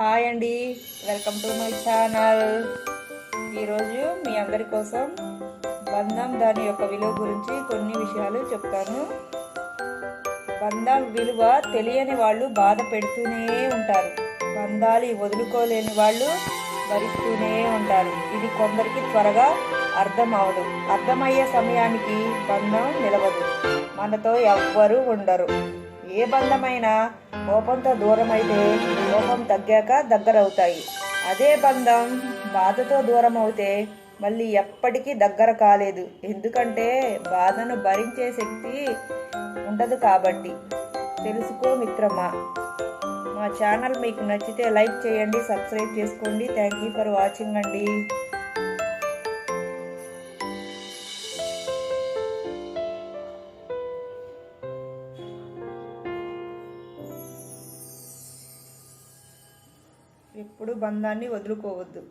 Hi అండి. Welcome to my channel ఈరోజు మీ అందరి కోసం బంధం దాని యొక్క విలువ గురించి కొన్ని విషయాలు చెప్తాను. బంధం విలువ తెలియని వాళ్ళు బాధ పెడుతూనే ఉంటారు. బంధాలు వదులుకోలేని వాళ్ళు భరిస్తూనే ఉంటారు. ఇది కొందరికి త్వరగా అర్థం అవదు. అర్థమయ్యే సమయానికి బంధం నిలవదు. మనతో ఎవ్వరూ ఉండరు. ఏ బంధమైనా కోపంతో దూరమైతే కోపం తగ్గాక దగ్గరవుతాయి. అదే బంధం బాధతో దూరం అవుతే మళ్ళీ ఎప్పటికీ దగ్గర కాలేదు. ఎందుకంటే బాధను భరించే శక్తి ఉండదు కాబట్టి. తెలుసుకో మిత్రమా. మా ఛానల్ మీకు నచ్చితే లైక్ చేయండి సబ్స్క్రైబ్ చేసుకోండి. థ్యాంక్ యూ ఫర్ వాచింగ్ అండి. ఎప్పుడు బంధాన్ని వదులుకోవద్దు.